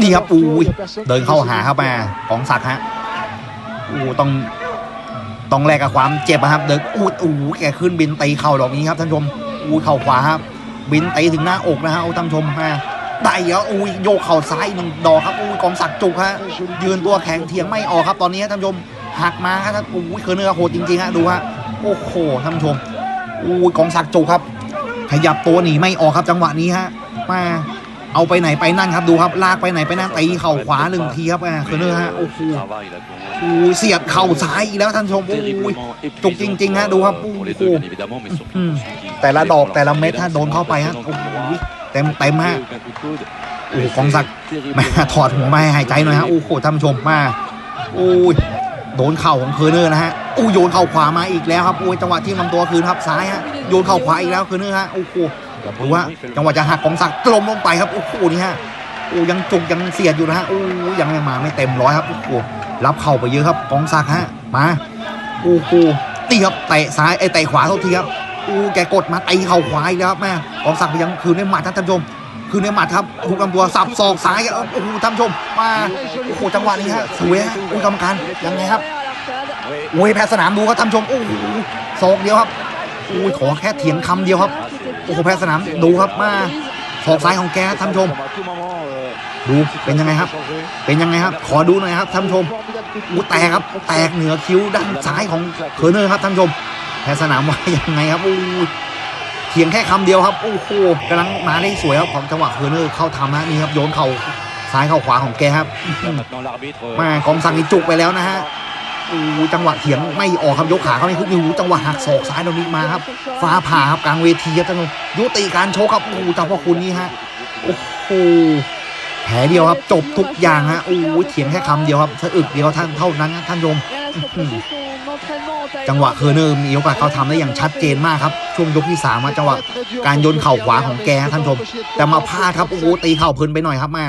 นี่ครับอุ้ยเดินเข้าหาครับมาของศักดิ์ฮะอู้ต้องต้องแลกกับความเจ็บอะครับ เดินอู้อู้แกขึ้นบินตีเข่าดอกนี้ครับท่านชมอู้เข่าขวาครับ บินตีถึงหน้าอกนะฮะเอาท่านชมมาได้แล้วอุ้โยกเข่าซ้ายหนึ่งดอกครับอุ้ยกองศักดิ์จุกฮะยืนตัวแข็งเถียงไม่ออกครับตอนนี้ท่านชมหักมาครับอุ้เคอร์เนอร์โหดจริงๆฮะดูฮะโอ้โหท่านชมอุ้ยกองศักดิ์จุกครับ ขยับตัวหนีไม่ออกครับจังหวะนี้ฮะมา เอาไปไหนไปนั่นครับดูครับลากไปไหนไปนั่นตีเข่าขวาหนึ่งทีครับอ่าเคอร์เนอร์ฮะโอ้โหโอ้ยเสียบเข่าซ้ายอีกแล้วท่านชมโอ้ยจุกจริงๆฮะดูครับโอ้โหอืมแต่ละดอกแต่ละเม็ดถ้าโดนเข้าไปฮะโอ้โหเต็มเต็มฮะโอ้โหกองศักดิ์แม่ถอดหัวมาให้หายใจหน่อยฮะโอ้โหท่านผู้ชมมาโอ้ยโดนเข่าของเคอร์เนอร์นะฮะโอ้ยโยนเข่าขวามาอีกแล้วครับโอ้ยจังหวะที่ลำตัวคืนครับซ้ายฮะโยนเข่าขวาอีกแล้วเคอร์เนอร์ฮะโอ้โห ดูว่าจังหวะจะหักของศักกลมลงไปครับโอ้โหนี่ฮะโอ้ยังจุกยังเสียดอยู่นะฮะโอ้ยังไม่มาไม่เต็มร้อยครับโอ้โหรับเข่าไปเยอะครับกองศักฮะมาโอ้โหตีครับเตะซ้ายไอ้เตะขวาเท่าทีครับอู้แกกดมาตีเข่าขวาอีกแล้วครับแม่กองศักไปยังคืนในหมัดท่านผู้ชมคืนในหมัดครับถูกลำตัวสับศอกซ้ายครับโอ้โหท่านผู้ชมมาโอ้โหจังหวะนี้ฮะสวยฮะโอ้ยกรรมการยังไงครับโอ้ยแพ้สนามดูครับท่านผู้ชมโอ้โหศอกเดียวครับโอ้ยขอแค่เถียงคำเดียวครับ โอ้โหแพ้สนามดูครับมาศอกซ้ายของแกท่านผู้ชม ดูเป็นยังไงครับ เป็นยังไงครับ ขอดูหน่อยครับท่านผู้ชมอู้แตกครับ แตกเหนือคิ้วด้านซ้ายของเคอร์เนอร์ครับท่านผู้ชมแพ้สนามว่ายังไงครับโอ้ยเถียงแค่คำเดียวครับโอ้โหกำลังมาได้สวยครับของจังหวะเคอร์เนอร์เข้าทำนะนี่ครับโยนเข่าซ้ายเข่าขวาของแกครับอื้อหือมากองสังนี่จุกไปแล้วนะฮะ โอ้จังหวะเถียงไม่ออกครับยกขาเข้าไม่คุกนิวจังหวะหักศอกซ้ายตรงนี้มาครับ ฟ้าผ่าครับกลางเวทีครับท่านผู้ยุติการโชว์ครับโอ้เจ้าพ่อคุณนี่ฮะโอ้โหแผลเดียวครับ จบทุกอย่างฮะโอ้เถียงแค่คำเดียวครับสะอึกเดียวท่านเท่านั้นท่านชมจังหวะเคอร์เนอร์มีโอกาสเขาทำได้อย่างชัดเจนมากครับ ช่วงยกที่สามจังหวะการโยนเข่าขวาของแกท่านชม แต่มาพลาดครับโอ้ตีเข่าเพลินไปหน่อยครับมา